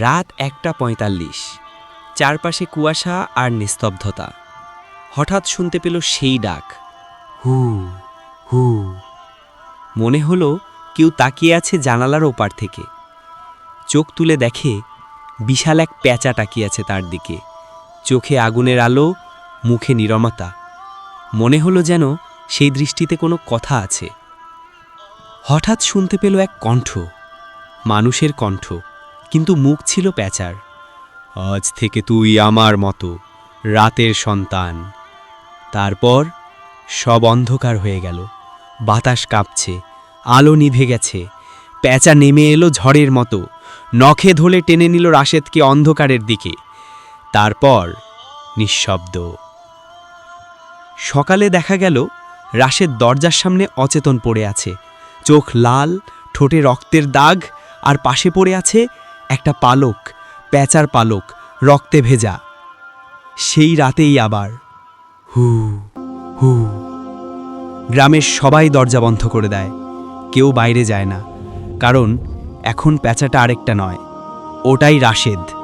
রাত একটা পঁয়তাল্লিশ। চারপাশে কুয়াশা আর নিস্তব্ধতা। হঠাৎ শুনতে পেল সেই ডাক। হু হু। মনে হলো কেউ তাকিয়ে আছে জানালার ওপার থেকে। চোখ তুলে দেখে বিশাল এক প্যাঁচা তাকিয়ে আছে তার দিকে। চোখে আগুনের আলো, মুখে নীরবতা মনে হলো যেন সেই দৃষ্টিতে কোনো কথা আছে। হঠাৎ শুনতে পেল এক কণ্ঠ। মানুষের কণ্ঠ। কিন্তু মুখ ছিল প্যাঁচার। আজ থেকে তুই আমার মতো রাতের সন্তান। তারপর সব অন্ধকার হয়ে গেল। বাতাস কাঁপছে, আলো নিভে গেছে। প্যাঁচা নেমে এলো ঝড়ের মতো। নখে ধলে টেনে নিল রাশেদকে অন্ধকারের দিকে। তারপর নিঃশব্দ। সকালে দেখা গেল, রাশেদ দরজার সামনে অচেতন পড়ে আছে। চোখ লাল, ঠোঁটে রক্তের দাগ, আর পাশে পড়ে আছে একটা পালক, প্যাচার পালক, রক্তে ভেজা। সেই রাতেই আবার হু হু। গ্রামের সবাই দরজা বন্ধ করে দেয়। কেউ বাইরে যায় না, কারণ এখন প্যাঁচাটা আরেকটা নয়, ওটাই রাশেদ।